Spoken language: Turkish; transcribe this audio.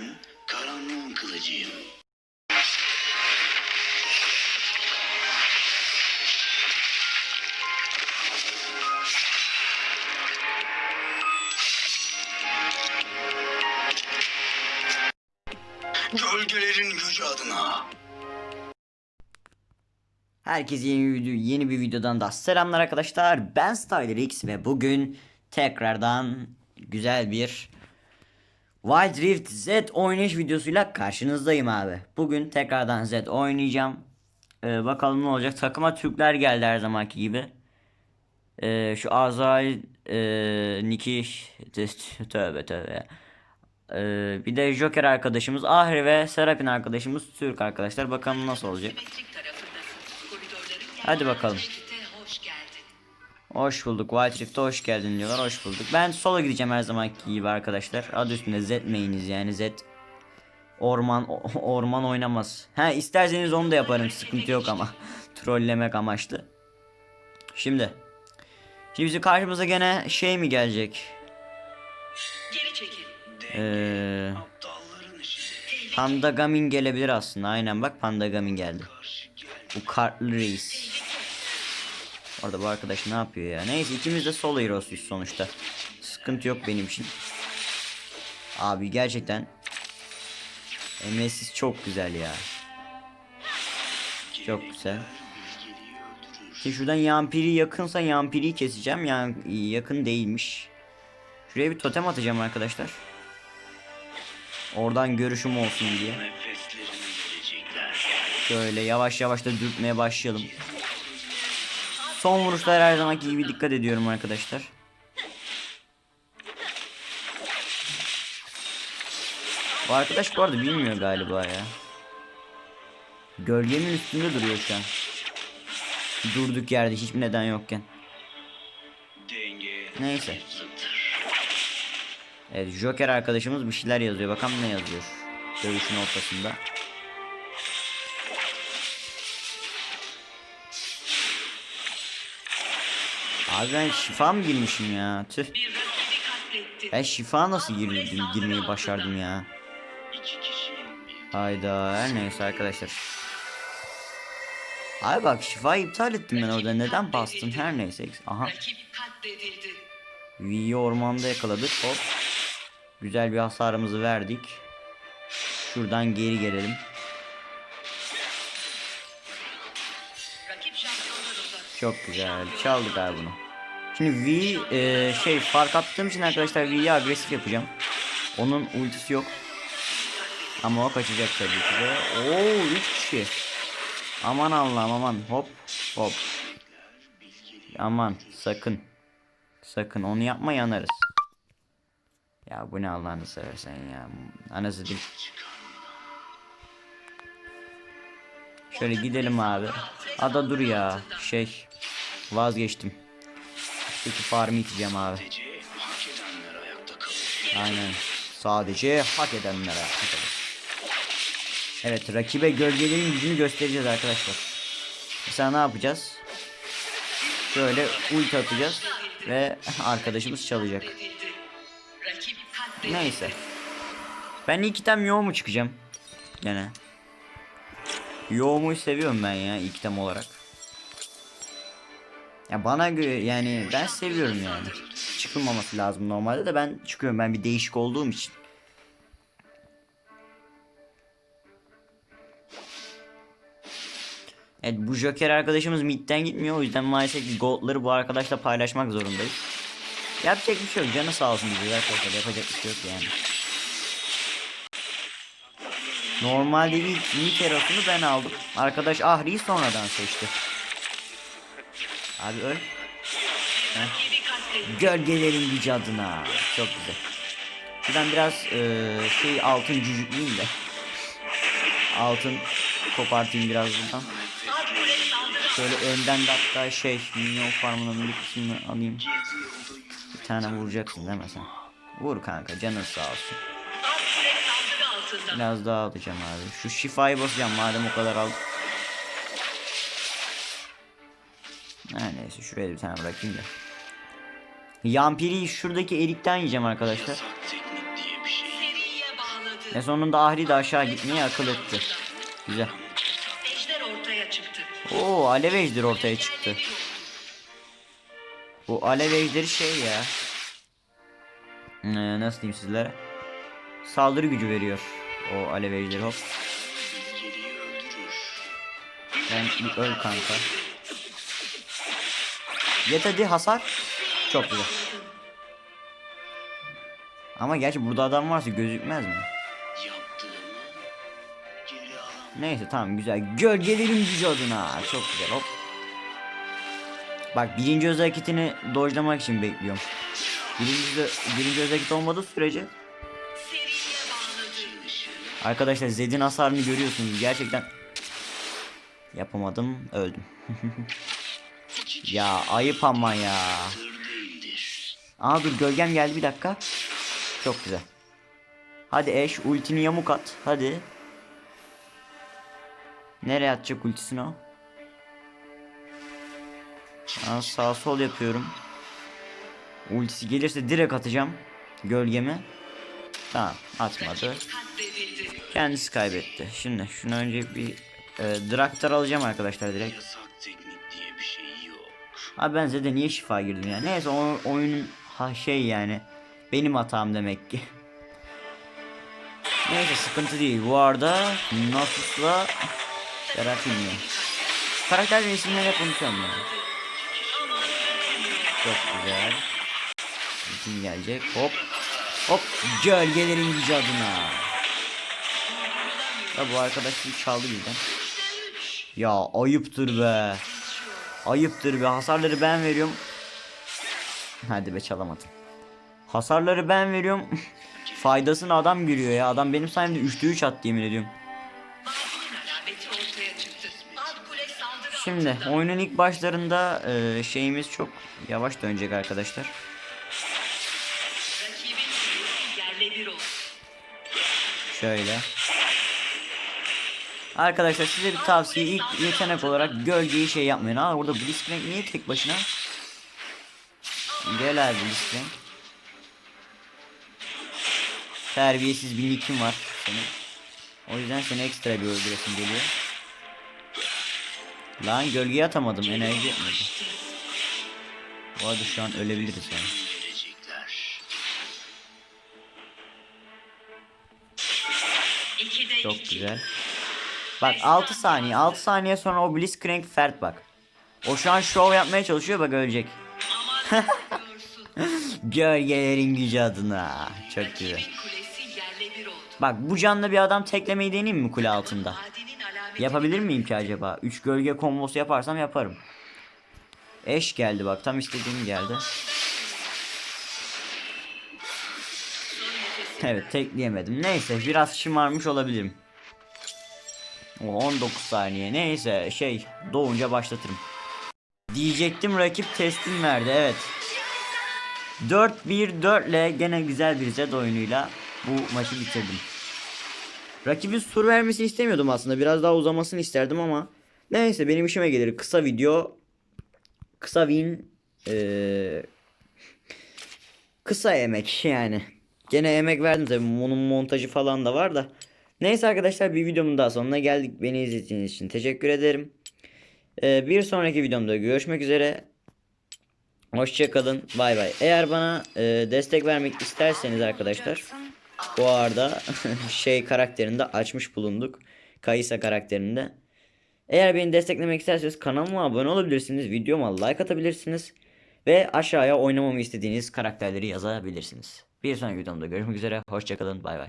Ben karanlığın kılıcıyım. Gölgelerin gücü adına. Herkese yeni video, yeni bir videodan da selamlar arkadaşlar. Ben Styler X ve bugün tekrardan güzel bir Wild Rift Z oynayış videosuyla karşınızdayım abi. Bugün tekrardan Z oynayacağım. Ee, bakalım ne olacak. Takıma Türkler geldi her zamanki gibi. Ee, şu Azrail e, Niki tövbe tövbe. Ee, bir de Joker arkadaşımız Ahri ve Serapin arkadaşımız Türk arkadaşlar. Bakalım nasıl olacak. Hadi bakalım. Hoş bulduk. White Rift'e hoş geldin diyorlar. Hoş bulduk. Ben sola gideceğim her zamanki gibi arkadaşlar. Adı üstünde Z main'iz yani Z. Orman o- orman oynamaz. Ha isterseniz onu da yaparım. Sıkıntı yok ama. Trollemek amaçlı. Şimdi. Şimdi bizim karşımıza gene şey mi gelecek? Geri çekil. Ee, Aptalların işi. Pandagamin gelebilir aslında. Aynen bak Pandagamin geldi. Bu kartlı reis. Orada bu arkadaş ne yapıyor ya? Neyse ikimiz de solo hero'suyuz sonuçta. Sıkıntı yok benim için. Abi gerçekten MS'siz çok güzel ya. Çok güzel. Şimdi şuradan Yampiri yakınsa Yampiri'yi keseceğim. Yani yakın değilmiş. Şuraya bir totem atacağım arkadaşlar. Oradan görüşüm olsun diye. Şöyle yavaş yavaş da dürtmeye başlayalım. Son vuruşlar her zamanki gibi dikkat ediyorum arkadaşlar. Bu arkadaş bu arada bilmiyor galiba ya. Gölgemin üstünde duruyor şu an. Durduk yerde hiçbir neden yokken. Neyse. Evet Joker arkadaşımız bir şeyler yazıyor. Bakalım ne yazıyor. Dövüşün ortasında. Abi ben şifa mı girmişim ya? Tüh. Ben şifa nasıl girdim, girmeyi başardım ya? Hayda her neyse arkadaşlar. Abi bak şifayı iptal ettim ben orada. Neden bastın? Her neyse. Aha. V'yi ormanda yakaladık. Hop. Güzel bir hasarımızı verdik. Şuradan geri gelelim. Çok güzel. Çaldık abi bunu. Şimdi V e, şey fark attığım için arkadaşlar V'yi agresif yapacağım. Onun ultisi yok. Ama o kaçacak tabii ki de. Oo 3 kişi. Aman Allah'ım aman hop hop. Aman sakın. Sakın onu yapma yanarız. Ya bu ne Allah'ını seversen ya. Anası değil. Şöyle gidelim abi. Ada dur ya. Şey. Vazgeçtim. Peki farmı iteceğim abi. Aynen. Sadece hak edenlere hak eder. Evet rakibe gölgelerin gücünü göstereceğiz arkadaşlar. Mesela ne yapacağız? Şöyle ulti atacağız ve arkadaşımız çalacak. Neyse. Ben ilk item yo mu çıkacağım? Gene. Yoğumu seviyorum ben ya ilk item olarak. Ya bana göre yani ben seviyorum yani. Çıkılmaması lazım normalde de ben çıkıyorum ben bir değişik olduğum için. Evet bu Joker arkadaşımız midden gitmiyor o yüzden maalesef goldları bu arkadaşla paylaşmak zorundayız. Yapacak bir şey yok canı sağ olsun diyor arkadaşlar yapacak bir şey yok yani. Normalde ilk mid ben aldım. Arkadaş Ahri'yi sonradan seçti. Abi öl. Heh. Gölgelerin gücü adına. Çok güzel. Şuradan biraz eee, şey altın cücükleyeyim de. Altın kopartayım biraz buradan. Şöyle önden de hatta şey minyon farmının bir kısmını alayım. Bir tane vuracaksın değil mi sen? Vur kanka canın sağ olsun. Biraz daha alacağım abi. Şu şifayı basacağım madem o kadar aldım. Ha, neyse şuraya bir tane bırakayım da. Yampiri'yi şuradaki erikten yiyeceğim arkadaşlar. Teknik diye bir şey. Ve sonunda Ahri de aşağı gitmeyi akıl etti. Güzel. Ejder ortaya çıktı. Oo alev ejderi ortaya çıktı. Bu alev ejderi şey ya. Ee, nasıl diyeyim sizlere? Saldırı gücü veriyor. O alev ejderi hop. Bir öl kanka. Yet hadi hasar. Çok güzel. Ama gerçi burada adam varsa gözükmez mi? Neyse tamam güzel. Gölgelerin gücü adına. Çok güzel hop. Bak birinci öz hareketini dojlamak için bekliyorum. Birinci, birinci öz hareket olmadığı sürece. Arkadaşlar Zed'in hasarını görüyorsunuz gerçekten Yapamadım öldüm Ya ayıp ama ya. Aa dur gölgem geldi bir dakika Çok güzel Hadi eş ultini yamuk at hadi Nereye atacak ultisini o Aa, sağ sol yapıyorum Ultisi gelirse direkt atacağım Gölgemi Tamam atmadı. Kendisi kaybetti. Şimdi şunu önce bir e, Draktar alacağım arkadaşlar direkt. Abi ben Zed'e niye şifa girdim ya? Neyse o oyunun ha şey yani benim hatam demek ki. Neyse sıkıntı değil. Bu arada Nasus'la Seraphim'le. Karakter isimleri hep unutuyorum ya. Çok güzel. Kim gelecek? Hop. Hop. Gölgelerin gücü adına. Ya bu arkadaş bir çaldı birden. Ya ayıptır be. Ayıptır be. Hasarları ben veriyorum. Hadi be çalamadım. Hasarları ben veriyorum. Faydasını adam görüyor ya. Adam benim sayemde 3'te 3 attı yemin ediyorum. Şimdi oyunun ilk başlarında e, şeyimiz çok yavaş dönecek arkadaşlar. Şöyle. Arkadaşlar size bir tavsiye ilk yetenek olarak gölgeyi şey yapmayın. Aa burada Blitzcrank niye tek başına? Gel abi Blitzcrank. Terbiyesiz bir nickin var senin. O yüzden seni ekstra bir öldüresim geliyor. Lan gölgeye atamadım enerji yetmedi. Bu arada şu an ölebiliriz yani. Çok güzel. Bak 6 saniye 6 saniye sonra o Blitzcrank Fert bak. O şu an şov yapmaya çalışıyor bak ölecek. Gölgelerin gücü adına. Çok güzel. Bak bu canlı bir adam teklemeyi deneyeyim mi kule altında? Yapabilir miyim ki acaba? 3 gölge kombosu yaparsam yaparım. Eş geldi bak tam istediğim geldi. Evet tekleyemedim. Neyse biraz şımarmış olabilirim. O 19 saniye. Neyse şey doğunca başlatırım. Diyecektim rakip teslim verdi evet. 4-1-4 ile gene güzel bir Zed oyunuyla bu maçı bitirdim. Rakibin sur vermesini istemiyordum aslında. Biraz daha uzamasını isterdim ama neyse benim işime gelir. Kısa video kısa win eee, kısa emek yani. Gene emek verdim tabi bunun montajı falan da var da. Neyse arkadaşlar bir videomun daha sonuna geldik. Beni izlediğiniz için teşekkür ederim. Ee, bir sonraki videomda görüşmek üzere. Hoşçakalın. Bay bay. Eğer bana e, destek vermek isterseniz arkadaşlar. Bu arada şey karakterinde açmış bulunduk. Kayısa karakterinde. Eğer beni desteklemek isterseniz kanalıma abone olabilirsiniz. Videoma like atabilirsiniz. Ve aşağıya oynamamı istediğiniz karakterleri yazabilirsiniz. Bir sonraki videomda görüşmek üzere. Hoşçakalın. Bay bay.